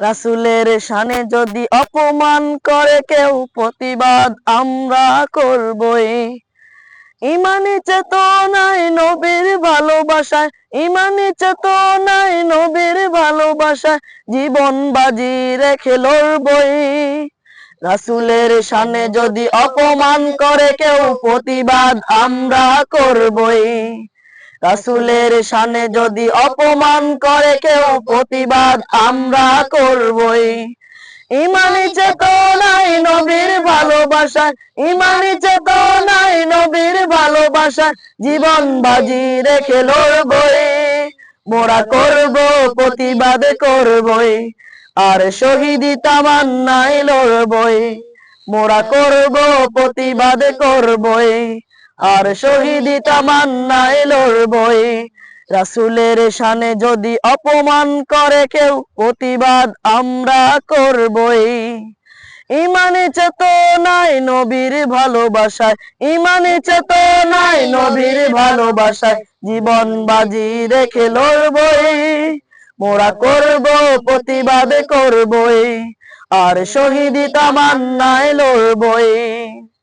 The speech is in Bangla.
রাসুলের শানে যদি অপমান করে কেউ, প্রতিবাদ আমরা করবই। ইমানি চেতনায় নবীর ভালোবাসায়, ইমানি চেতনায় নবীর ভালোবাসায় জীবন বাজি রেখে লড়বই। রাসুলের শানে যদি অপমান করে কেউ, প্রতিবাদ আমরা করবই। রাসুলের সানে যদি অপমান করে কেউ, প্রতিবাদ আমরা করবই। ইমানি চেতনায় নবীর ভালোবাসায় ইমানি চেতনায় নবীর ভালোবাসায় জীবন বাজি রেখে লড়বই। মোরা করব, প্রতিবাদ করবই, আর শহীদি তামান্নায় লড়বই। মোরা করব, প্রতিবাদ করবই আর শহীদি তামান্নায় লড়বই রাসুলের শানে যদি অপমান করে কেউ, প্রতিবাদ আমরা করবই। ইমানি চেতনায় নবীর ভালোবাসায়, ইমানি চেতনায় নবীর ভালোবাসায় জীবন বাজি রেখে লড়বই। মোরা করব, প্রতিবাদ করবই। আর শহীদি তামান্নায় লড়বই